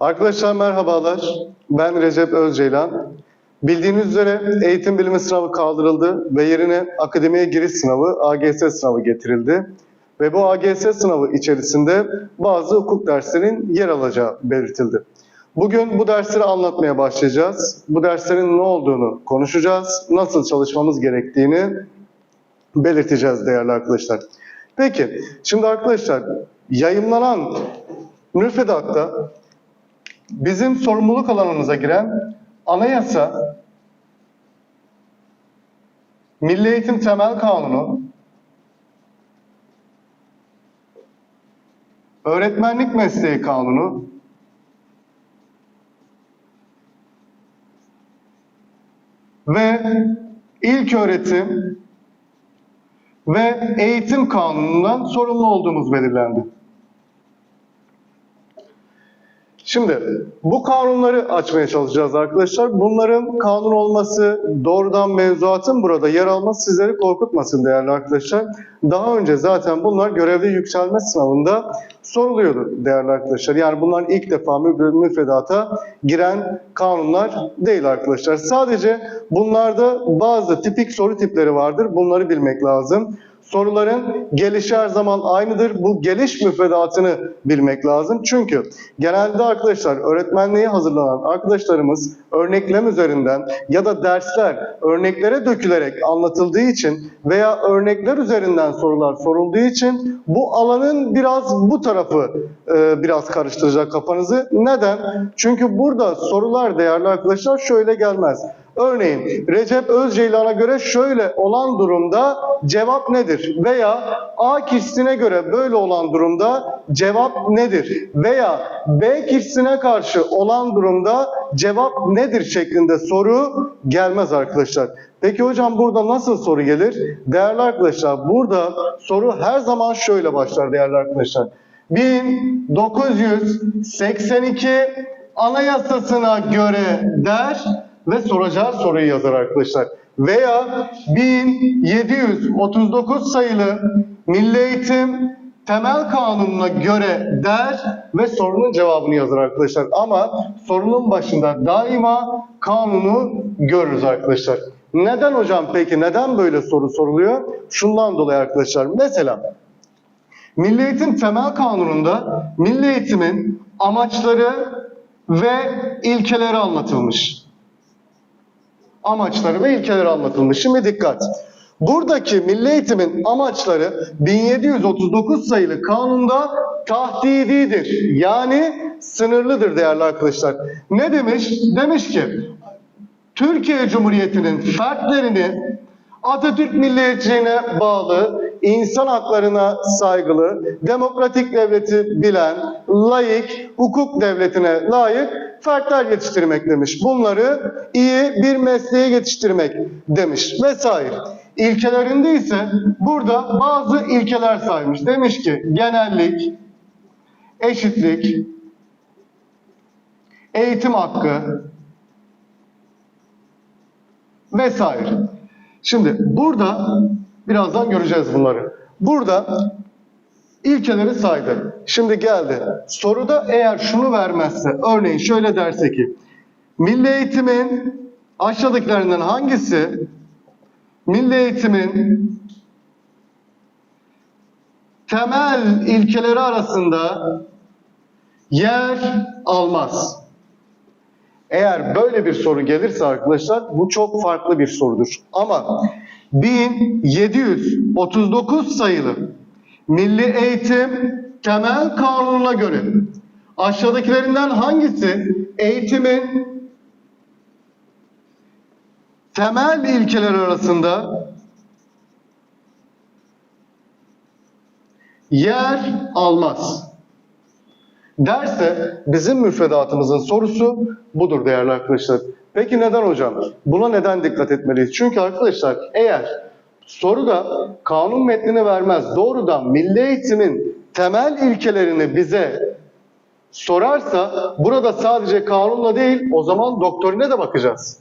Arkadaşlar merhabalar. Ben Recep Özceylan. Bildiğiniz üzere eğitim bilimi sınavı kaldırıldı ve yerine akademiye giriş sınavı, AGS sınavı getirildi. Ve bu AGS sınavı içerisinde bazı hukuk derslerinin yer alacağı belirtildi. Bugün bu dersleri anlatmaya başlayacağız. Bu derslerin ne olduğunu konuşacağız. Nasıl çalışmamız gerektiğini belirteceğiz değerli arkadaşlar. Peki, şimdi arkadaşlar yayınlanan müfredatta bizim sorumluluk alanımıza giren anayasa, Milli Eğitim Temel Kanunu, Öğretmenlik Mesleği Kanunu, ve ilk öğretim ve eğitim kanunundan sorumlu olduğumuz belirlendi. Şimdi bu kanunları açmaya çalışacağız arkadaşlar. Bunların kanun olması, doğrudan mevzuatın burada yer alması sizleri korkutmasın değerli arkadaşlar. Daha önce zaten bunlar görevli yükselme sınavında soruluyordu değerli arkadaşlar. Yani bunlar ilk defa mü- müfredata giren kanunlar değil arkadaşlar. Sadece bunlarda bazı tipik soru tipleri vardır. Bunları bilmek lazım. Soruların gelişi her zaman aynıdır. Bu geliş müfredatını bilmek lazım. Çünkü genelde arkadaşlar öğretmenliğe hazırlanan arkadaşlarımız örneklem üzerinden ya da dersler örneklere dökülerek anlatıldığı için veya örnekler üzerinden sorular sorulduğu için bu alanın biraz bu tarafı e, biraz karıştıracak kafanızı. Neden? Çünkü burada sorular değerli arkadaşlar şöyle gelmez. Örneğin Recep Özceylan'a göre şöyle olan durumda cevap nedir? Veya A kişisine göre böyle olan durumda cevap nedir? Veya B kişisine karşı olan durumda cevap nedir şeklinde soru gelmez arkadaşlar. Peki hocam burada nasıl soru gelir? Değerli arkadaşlar burada soru her zaman şöyle başlar değerli arkadaşlar. 1982 Anayasasına göre der ve soracağı soruyu yazar arkadaşlar. Veya 1739 sayılı Milli Eğitim Temel Kanunu'na göre der ve sorunun cevabını yazar arkadaşlar. Ama sorunun başında daima kanunu görürüz arkadaşlar. Neden hocam peki neden böyle soru soruluyor? Şundan dolayı arkadaşlar. Mesela Milli Eğitim Temel Kanunu'nda milli eğitimin amaçları ve ilkeleri anlatılmış. Amaçları ve ilkeleri anlatılmış. Şimdi dikkat. Buradaki milli eğitimin amaçları 1739 sayılı kanunda tahdididir. Yani sınırlıdır değerli arkadaşlar. Ne demiş? Demiş ki Türkiye Cumhuriyeti'nin fertlerini Atatürk milliyetçiliğine bağlı, insan haklarına saygılı, demokratik devleti bilen, layık, hukuk devletine layık fertler yetiştirmek demiş. Bunları iyi bir mesleğe yetiştirmek demiş vesaire. İlkelerinde ise burada bazı ilkeler saymış. Demiş ki genellik, eşitlik, eğitim hakkı, vesaire. Şimdi burada birazdan göreceğiz bunları. Burada ilkeleri saydı. Şimdi geldi. Soruda eğer şunu vermezse, örneğin şöyle derse ki, milli eğitimin aşağıdakilerden hangisi milli eğitimin temel ilkeleri arasında yer almaz? Eğer böyle bir soru gelirse arkadaşlar bu çok farklı bir sorudur. Ama 1739 sayılı Milli Eğitim Temel Kanunu'na göre aşağıdakilerinden hangisi eğitimin temel ilkeler arasında yer almaz? derse bizim müfredatımızın sorusu budur değerli arkadaşlar. Peki neden hocam? Buna neden dikkat etmeliyiz? Çünkü arkadaşlar eğer soruda kanun metnini vermez, doğrudan milli eğitimin temel ilkelerini bize sorarsa burada sadece kanunla değil o zaman doktorine de bakacağız.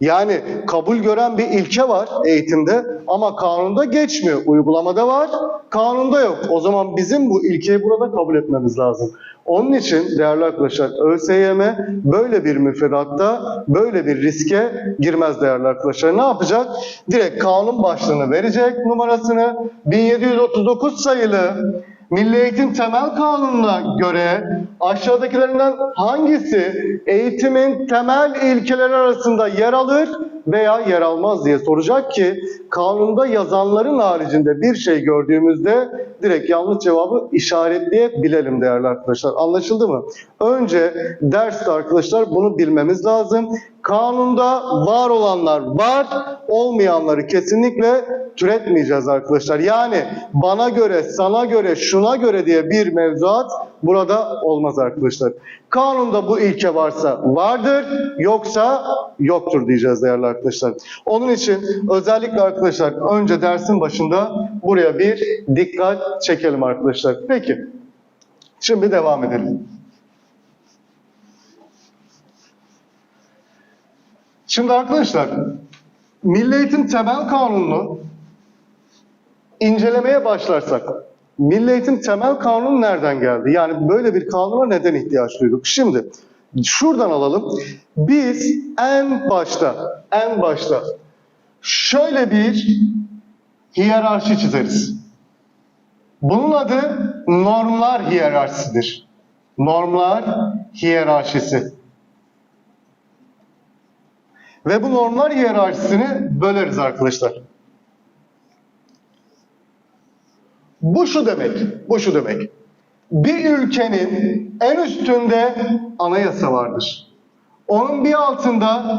Yani kabul gören bir ilke var eğitimde ama kanunda geçmiyor. Uygulamada var, kanunda yok. O zaman bizim bu ilkeyi burada kabul etmemiz lazım. Onun için değerli arkadaşlar ÖSYM böyle bir müfredatta böyle bir riske girmez değerli arkadaşlar. Ne yapacak? Direkt kanun başlığını verecek numarasını 1739 sayılı Milli Eğitim Temel Kanunu'na göre aşağıdakilerinden hangisi eğitimin temel ilkeleri arasında yer alır veya yer almaz diye soracak ki kanunda yazanların haricinde bir şey gördüğümüzde direkt yanlış cevabı işaretleyebilelim değerli arkadaşlar. Anlaşıldı mı? Önce derste arkadaşlar bunu bilmemiz lazım. Kanunda var olanlar var, olmayanları kesinlikle türetmeyeceğiz arkadaşlar. Yani bana göre, sana göre, şuna göre diye bir mevzuat burada olmaz arkadaşlar. Kanunda bu ilke varsa vardır, yoksa yoktur diyeceğiz değerli arkadaşlar. Onun için özellikle arkadaşlar önce dersin başında buraya bir dikkat çekelim arkadaşlar. Peki, şimdi devam edelim. Şimdi arkadaşlar, Milli Eğitim Temel Kanunu'nu incelemeye başlarsak, Milli Eğitim Temel Kanunu nereden geldi? Yani böyle bir kanuna neden ihtiyaç duyduk? Şimdi şuradan alalım. Biz en başta, en başta şöyle bir hiyerarşi çizeriz. Bunun adı normlar hiyerarşisidir. Normlar hiyerarşisi. Ve bu normlar hiyerarşisini böleriz arkadaşlar. Bu şu demek, bu şu demek. Bir ülkenin en üstünde anayasa vardır. Onun bir altında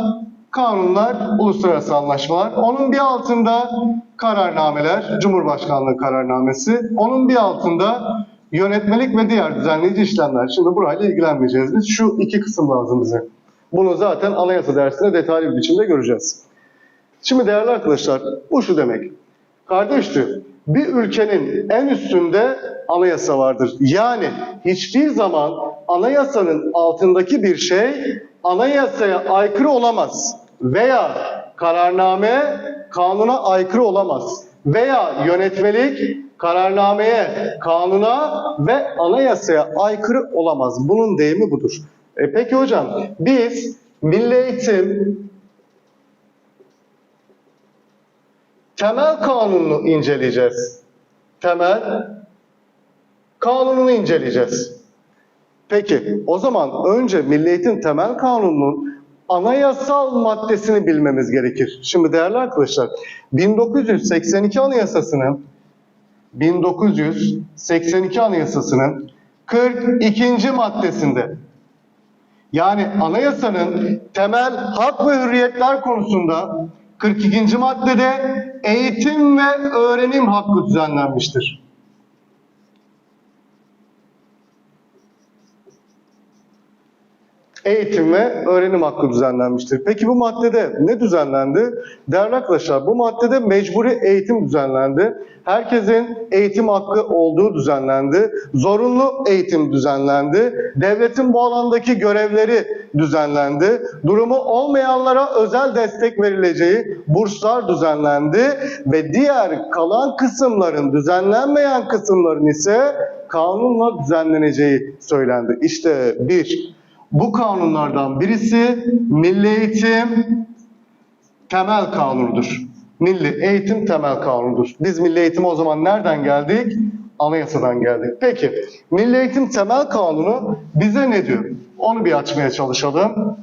kanunlar, uluslararası anlaşmalar, onun bir altında kararnameler, Cumhurbaşkanlığı kararnamesi, onun bir altında yönetmelik ve diğer düzenleyici işlemler. Şimdi burayla ilgilenmeyeceğiz biz. Şu iki kısım lazım bize. Bunu zaten anayasa dersinde detaylı bir biçimde göreceğiz. Şimdi değerli arkadaşlar, bu şu demek. Kardeştir, bir ülkenin en üstünde anayasa vardır. Yani hiçbir zaman anayasanın altındaki bir şey anayasaya aykırı olamaz. Veya kararname kanuna aykırı olamaz. Veya yönetmelik kararnameye, kanuna ve anayasaya aykırı olamaz. Bunun deyimi budur. E peki hocam biz milli eğitim temel kanununu inceleyeceğiz. Temel kanununu inceleyeceğiz. Peki o zaman önce Milli Eğitim Temel Kanunu'nun anayasal maddesini bilmemiz gerekir. Şimdi değerli arkadaşlar 1982 Anayasası'nın 1982 Anayasası'nın 42. maddesinde yani anayasanın temel hak ve hürriyetler konusunda 42. maddede eğitim ve öğrenim hakkı düzenlenmiştir. Eğitim ve öğrenim hakkı düzenlenmiştir. Peki bu maddede ne düzenlendi? Değerli arkadaşlar bu maddede mecburi eğitim düzenlendi. Herkesin eğitim hakkı olduğu düzenlendi. Zorunlu eğitim düzenlendi. Devletin bu alandaki görevleri düzenlendi. Durumu olmayanlara özel destek verileceği burslar düzenlendi. Ve diğer kalan kısımların düzenlenmeyen kısımların ise kanunla düzenleneceği söylendi. İşte bir, bu kanunlardan birisi Milli Eğitim Temel Kanunu'dur. Milli Eğitim Temel Kanunu'dur. Biz Milli Eğitime o zaman nereden geldik? Anayasadan geldik. Peki, Milli Eğitim Temel Kanunu bize ne diyor? Onu bir açmaya çalışalım.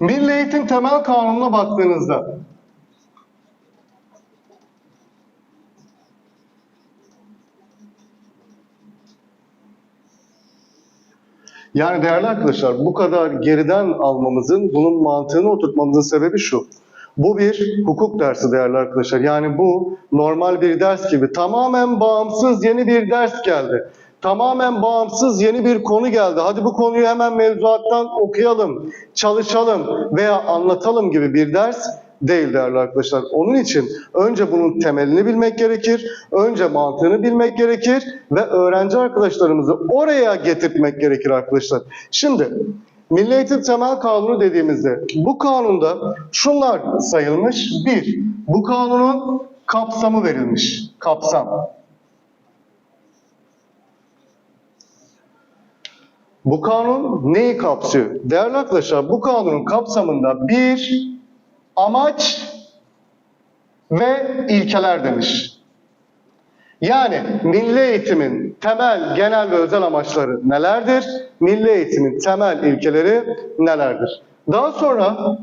Milli Eğitim Temel Kanunu'na baktığınızda Yani değerli arkadaşlar bu kadar geriden almamızın, bunun mantığını oturtmamızın sebebi şu. Bu bir hukuk dersi değerli arkadaşlar. Yani bu normal bir ders gibi tamamen bağımsız yeni bir ders geldi. Tamamen bağımsız yeni bir konu geldi. Hadi bu konuyu hemen mevzuattan okuyalım, çalışalım veya anlatalım gibi bir ders değil değerli arkadaşlar. Onun için önce bunun temelini bilmek gerekir, önce mantığını bilmek gerekir ve öğrenci arkadaşlarımızı oraya getirtmek gerekir arkadaşlar. Şimdi Milli Eğitim Temel Kanunu dediğimizde bu kanunda şunlar sayılmış. Bir, bu kanunun kapsamı verilmiş. Kapsam. Bu kanun neyi kapsıyor? Değerli arkadaşlar bu kanunun kapsamında bir amaç ve ilkeler demiş. Yani milli eğitimin temel, genel ve özel amaçları nelerdir? Milli eğitimin temel ilkeleri nelerdir? Daha sonra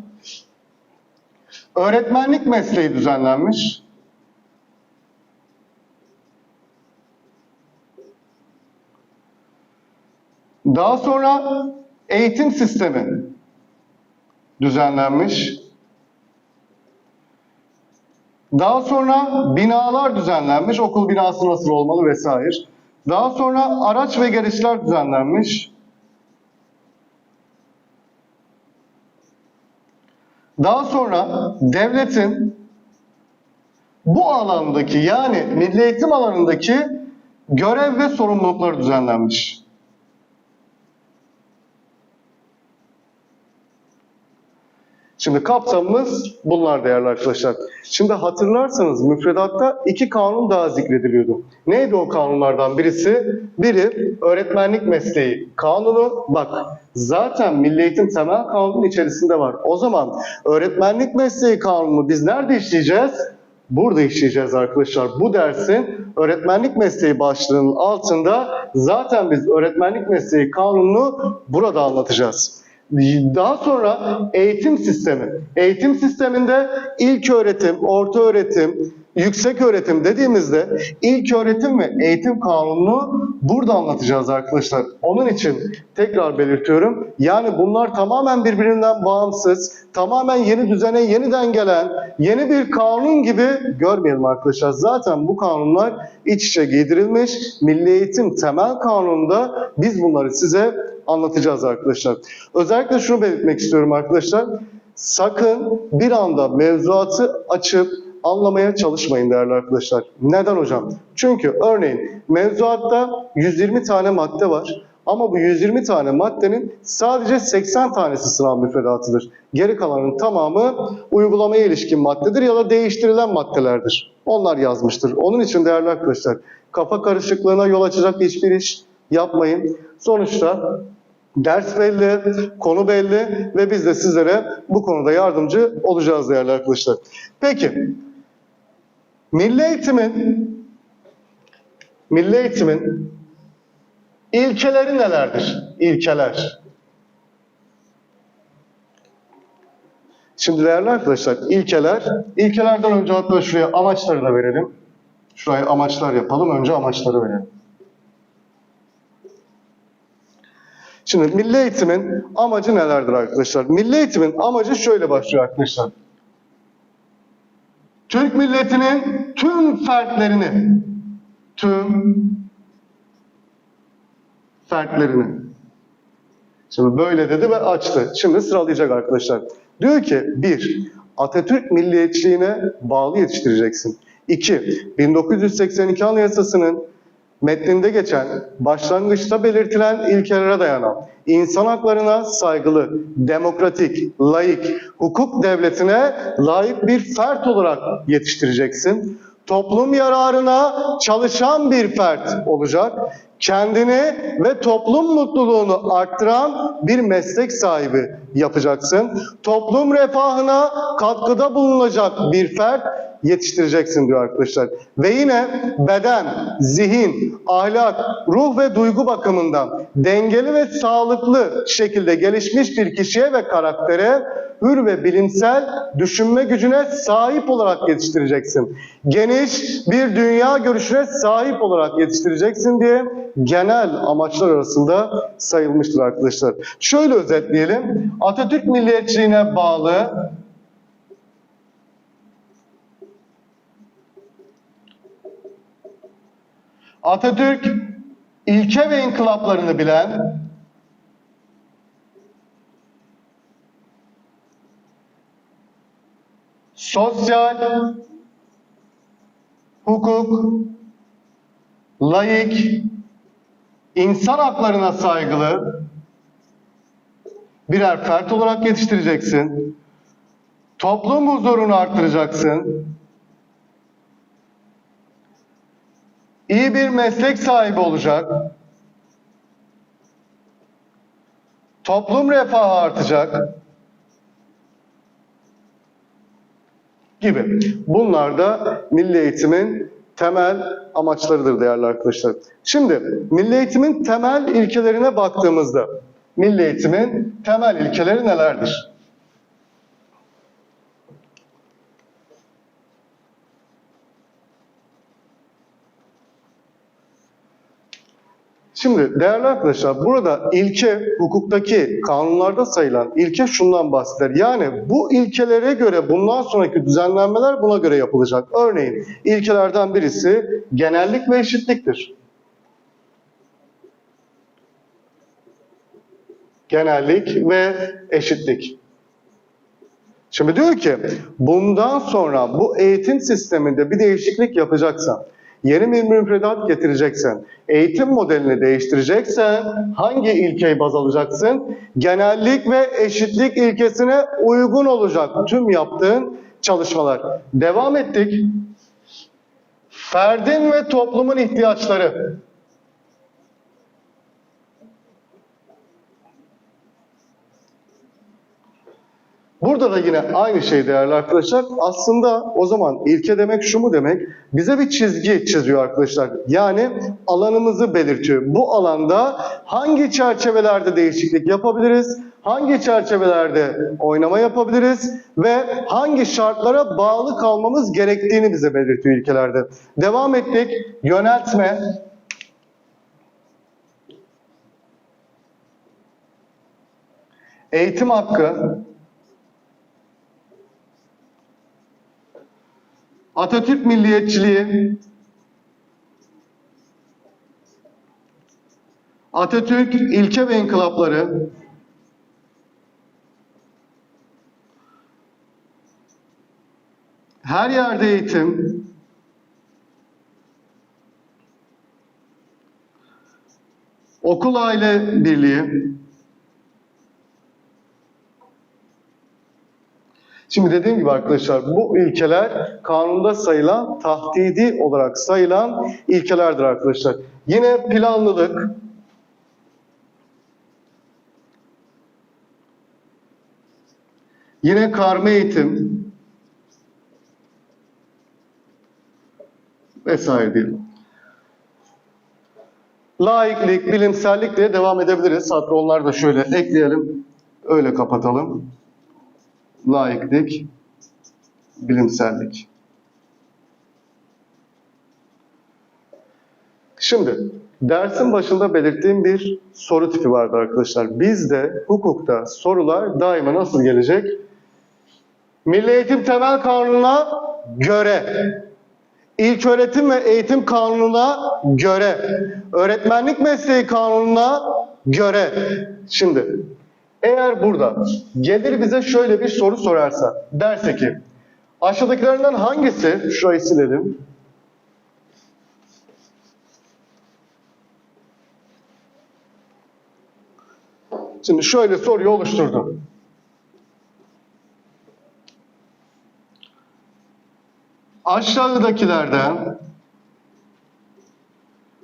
öğretmenlik mesleği düzenlenmiş. Daha sonra eğitim sistemi düzenlenmiş. Daha sonra binalar düzenlenmiş. Okul binası nasıl olmalı vesaire. Daha sonra araç ve gereçler düzenlenmiş. Daha sonra devletin bu alandaki yani milli eğitim alanındaki görev ve sorumlulukları düzenlenmiş. Şimdi kapsamımız bunlar değerli arkadaşlar. Şimdi hatırlarsanız müfredatta iki kanun daha zikrediliyordu. Neydi o kanunlardan birisi? Biri öğretmenlik mesleği kanunu. Bak zaten Milli Eğitim Temel Kanunu'nun içerisinde var. O zaman öğretmenlik mesleği kanunu biz nerede işleyeceğiz? Burada işleyeceğiz arkadaşlar. Bu dersin öğretmenlik mesleği başlığının altında zaten biz öğretmenlik mesleği kanununu burada anlatacağız. Daha sonra eğitim sistemi. Eğitim sisteminde ilk öğretim, orta öğretim, yüksek öğretim dediğimizde ilk öğretim ve eğitim kanununu burada anlatacağız arkadaşlar. Onun için tekrar belirtiyorum. Yani bunlar tamamen birbirinden bağımsız, tamamen yeni düzene yeniden gelen yeni bir kanun gibi görmeyelim arkadaşlar. Zaten bu kanunlar iç içe giydirilmiş. Milli Eğitim Temel Kanunu'nda biz bunları size anlatacağız arkadaşlar. Özellikle şunu belirtmek istiyorum arkadaşlar. Sakın bir anda mevzuatı açıp anlamaya çalışmayın değerli arkadaşlar. Neden hocam? Çünkü örneğin mevzuatta 120 tane madde var. Ama bu 120 tane maddenin sadece 80 tanesi sınav müfredatıdır. Geri kalanın tamamı uygulamaya ilişkin maddedir ya da değiştirilen maddelerdir. Onlar yazmıştır. Onun için değerli arkadaşlar kafa karışıklığına yol açacak hiçbir iş yapmayın. Sonuçta ders belli, konu belli ve biz de sizlere bu konuda yardımcı olacağız değerli arkadaşlar. Peki, milli eğitimin milli eğitimin ilkeleri nelerdir? İlkeler. Şimdi değerli arkadaşlar, ilkeler, ilkelerden önce hatta şuraya amaçları da verelim. Şuraya amaçlar yapalım, önce amaçları verelim. Şimdi milli eğitimin amacı nelerdir arkadaşlar? Milli eğitimin amacı şöyle başlıyor arkadaşlar. Türk milletinin tüm fertlerini, tüm fertlerini. Şimdi böyle dedi ve açtı. Şimdi sıralayacak arkadaşlar. Diyor ki bir, Atatürk milliyetçiliğine bağlı yetiştireceksin. İki, 1982 Anayasası'nın metninde geçen, başlangıçta belirtilen ilkelere dayanan, insan haklarına saygılı, demokratik, laik, hukuk devletine layık bir fert olarak yetiştireceksin. Toplum yararına çalışan bir fert olacak. Kendini ve toplum mutluluğunu arttıran bir meslek sahibi yapacaksın. Toplum refahına katkıda bulunacak bir fert yetiştireceksin diyor arkadaşlar. Ve yine beden, zihin, ahlak, ruh ve duygu bakımından dengeli ve sağlıklı şekilde gelişmiş bir kişiye ve karaktere hür ve bilimsel düşünme gücüne sahip olarak yetiştireceksin. Geniş bir dünya görüşüne sahip olarak yetiştireceksin diye genel amaçlar arasında sayılmıştır arkadaşlar. Şöyle özetleyelim. Atatürk milliyetçiliğine bağlı. Atatürk ilke ve inkılaplarını bilen, sosyal, hukuk, laik, insan haklarına saygılı birer fert olarak yetiştireceksin. Toplum huzurunu arttıracaksın. iyi bir meslek sahibi olacak, toplum refahı artacak gibi. Bunlar da milli eğitimin temel amaçlarıdır değerli arkadaşlar. Şimdi milli eğitimin temel ilkelerine baktığımızda milli eğitimin temel ilkeleri nelerdir? Şimdi değerli arkadaşlar burada ilke hukuktaki kanunlarda sayılan ilke şundan bahseder. Yani bu ilkelere göre bundan sonraki düzenlenmeler buna göre yapılacak. Örneğin ilkelerden birisi genellik ve eşitliktir. Genellik ve eşitlik. Şimdi diyor ki bundan sonra bu eğitim sisteminde bir değişiklik yapacaksan, yeni bir müfredat getireceksen, eğitim modelini değiştireceksen hangi ilkeyi baz alacaksın? Genellik ve eşitlik ilkesine uygun olacak tüm yaptığın çalışmalar. Devam ettik. Ferdin ve toplumun ihtiyaçları. Burada da yine aynı şey değerli arkadaşlar. Aslında o zaman ilke demek şu mu demek? Bize bir çizgi çiziyor arkadaşlar. Yani alanımızı belirtiyor. Bu alanda hangi çerçevelerde değişiklik yapabiliriz? Hangi çerçevelerde oynama yapabiliriz? Ve hangi şartlara bağlı kalmamız gerektiğini bize belirtiyor ilkelerde. Devam ettik. Yöneltme. Eğitim hakkı. Atatürk milliyetçiliği, Atatürk ilke ve inkılapları, her yerde eğitim, okul aile birliği, Şimdi dediğim gibi arkadaşlar bu ilkeler kanunda sayılan, tahdidi olarak sayılan ilkelerdir arkadaşlar. Yine planlılık, yine karma eğitim vesaire diyelim. Laiklik, bilimsellik diye devam edebiliriz. Hatta onları da şöyle ekleyelim. Öyle kapatalım laiklik, bilimsellik. Şimdi dersin başında belirttiğim bir soru tipi vardı arkadaşlar. Bizde hukukta sorular daima nasıl gelecek? Milli Eğitim Temel Kanunu'na göre, İlk Öğretim ve Eğitim Kanunu'na göre, Öğretmenlik Mesleği Kanunu'na göre. Şimdi eğer burada gelir bize şöyle bir soru sorarsa, derse ki aşağıdakilerinden hangisi, şurayı silelim. Şimdi şöyle soruyu oluşturdum. Aşağıdakilerden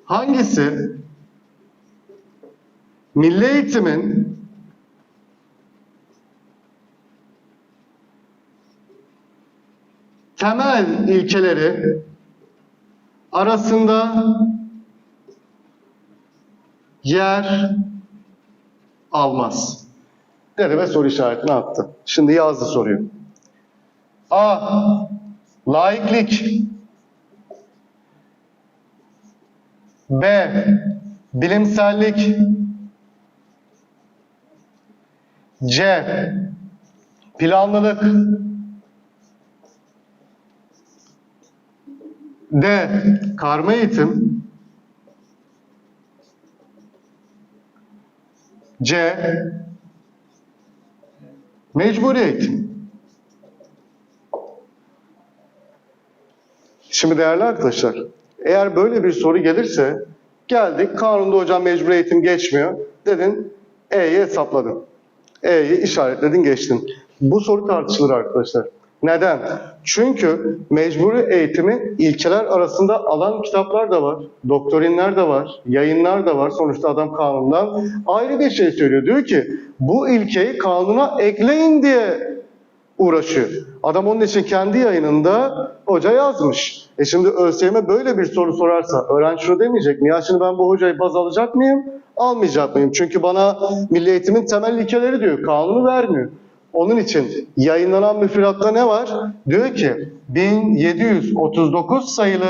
hangisi milli eğitimin temel ilkeleri arasında yer almaz. Dedi ve soru işaretini attı. Şimdi yazdı soruyu. A. Laiklik. B. Bilimsellik. C. Planlılık. D. Karma eğitim. C. Mecburi eğitim. Şimdi değerli arkadaşlar, eğer böyle bir soru gelirse, geldik kanunda hocam mecburi eğitim geçmiyor, dedin E'yi hesapladın. E'yi işaretledin geçtin. Bu soru tartışılır arkadaşlar. Neden? Çünkü mecburi eğitimi ilkeler arasında alan kitaplar da var, doktrinler de var, yayınlar da var. Sonuçta adam kanundan ayrı bir şey söylüyor. Diyor ki bu ilkeyi kanuna ekleyin diye uğraşıyor. Adam onun için kendi yayınında hoca yazmış. E şimdi ÖSYM böyle bir soru sorarsa öğrenci şunu demeyecek mi? Ya şimdi ben bu hocayı baz alacak mıyım? Almayacak mıyım? Çünkü bana milli eğitimin temel ilkeleri diyor. Kanunu vermiyor. Onun için yayınlanan müfredatta ne var? Diyor ki 1739 sayılı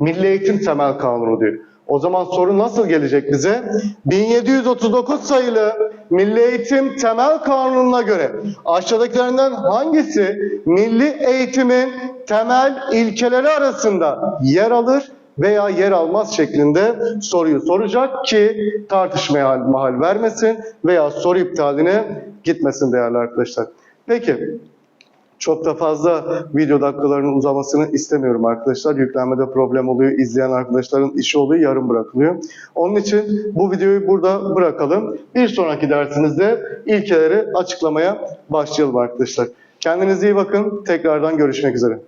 Milli Eğitim Temel Kanunu diyor. O zaman soru nasıl gelecek bize? 1739 sayılı Milli Eğitim Temel Kanunu'na göre aşağıdakilerden hangisi milli eğitimin temel ilkeleri arasında yer alır veya yer almaz şeklinde soruyu soracak ki tartışmaya hal- mahal vermesin veya soru iptaline gitmesin değerli arkadaşlar. Peki çok da fazla video dakikalarının uzamasını istemiyorum arkadaşlar. Yüklenmede problem oluyor. İzleyen arkadaşların işi oluyor. Yarım bırakılıyor. Onun için bu videoyu burada bırakalım. Bir sonraki dersimizde ilkeleri açıklamaya başlayalım arkadaşlar. Kendinize iyi bakın. Tekrardan görüşmek üzere.